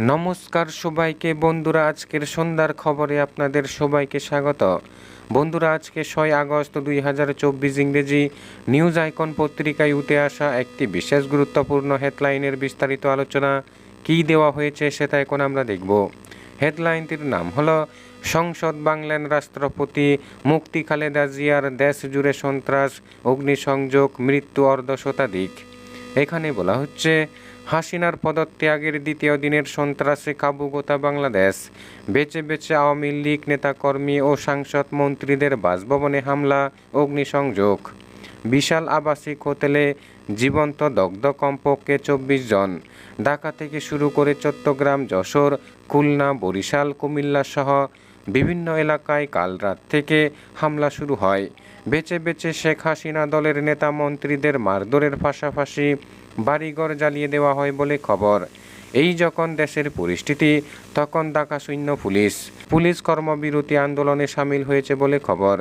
নমস্কার সবাইকে, বন্ধুরা, আজকের সন্ধ্যার খবরে আপনাদের সবাইকে স্বাগত। বন্ধুরা, আজকে ছয় আগস্ট দুই হাজার চব্বিশ ইংরেজি নিউজ আইকন পত্রিকায় উঠে আসা একটি বিশেষ গুরুত্বপূর্ণ হেডলাইনের বিস্তারিত আলোচনা, কী দেওয়া হয়েছে সেটা এখন আমরা দেখব। হেডলাইনটির নাম হলো, সংসদ বাংলান রাষ্ট্রপতি মুক্তি খালেদা জিয়ার দেশ জুড়ে সন্ত্রাস, অগ্নিসংযোগ, মৃত্যু অর্ধ শতাধিক। এখানে বলা হচ্ছে হাসিনার পদত্যাগের দ্বিতীয় দিনের সন্ত্রাসে কাবু গোতা বাংলাদেশ। বেঁচে বেঁচে আওয়ামী লীগ নেতাকর্মী ও সাংসদ মন্ত্রীদের বাসভবনে হামলা, অগ্নিসংযোগ। বিশাল আবাসিক হোটেলে জীবন্ত দগ্ধ কমপক্ষে চব্বিশ জন। ঢাকা থেকে শুরু করে চট্টগ্রাম, যশোর, খুলনা, বরিশাল, কুমিল্লা সহ বিভিন্ন এলাকায় কাল রাত থেকে হামলা শুরু হয়। বেঁচে বেঁচে শেখ হাসিনা দলের নেতা মন্ত্রীদের মারধরের পাশাপাশি বাড়িঘর জ্বালিয়ে দেওয়া হয় বলে খবর। এই যখন দেশের পরিস্থিতি, তখন ডাকা শূন্য পুলিশ পুলিশ কর্মবিরতি আন্দোলনে সামিল হয়েছে বলে খবর।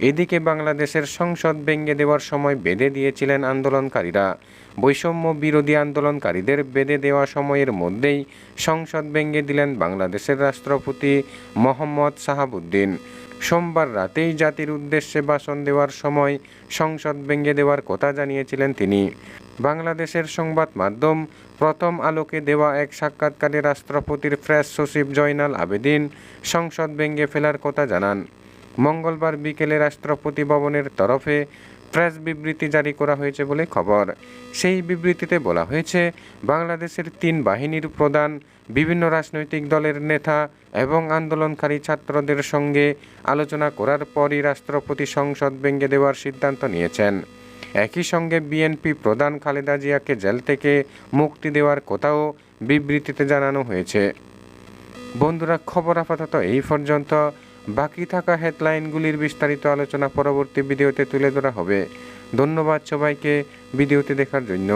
এদিকে বাংলাদেশের সংসদ ভেঙে দেওয়ার সময় বেঁধে দিয়েছিলেন আন্দোলনকারীরা। বৈষম্য বিরোধী আন্দোলনকারীদের বেঁধে দেওয়া সময়ের মধ্যেই সংসদ ভেঙে দিলেন বাংলাদেশের রাষ্ট্রপতি মোহাম্মদ সাহাবুদ্দিন সোমবার রাতেই জাতির উদ্দেশ্যে ভাষণ দেওয়ার সময় সংসদ ভেঙে দেওয়ার কথা জানিয়েছিলেন তিনি। বাংলাদেশের সংবাদ মাধ্যম প্রথম আলোকে দেওয়া এক সাক্ষাৎকারে রাষ্ট্রপতির প্রেস সচিব জয়নাল আবেদিন সংসদ ভেঙে ফেলার কথা জানান। মঙ্গলবার বিকেলে রাষ্ট্রপতি ভবনের তরফে প্রেস বিবৃতি জারি করা হয়েছে বলে খবর। সেই বিবৃতিতে বলা হয়েছে, বাংলাদেশের তিন বাহিনীর প্রধান, বিভিন্ন রাজনৈতিক দলের নেতা এবং আন্দোলনকারী ছাত্রদের সঙ্গে আলোচনা করার পরই রাষ্ট্রপতি সংসদ ভেঙে দেওয়ার সিদ্ধান্ত নিয়েছেন। একই সঙ্গে বিএনপি প্রধান খালেদা জিয়াকে জেল থেকে মুক্তি দেওয়ার কথাও বিবৃতিতে জানানো হয়েছে। বন্ধুরা, খবর আপাতত এই পর্যন্ত। বাকি থাকা হেডলাইনগুলির বিস্তারিত আলোচনা পরবর্তী ভিডিওতে তুলে ধরা হবে। ধন্যবাদ সবাইকে ভিডিওতে দেখার জন্য।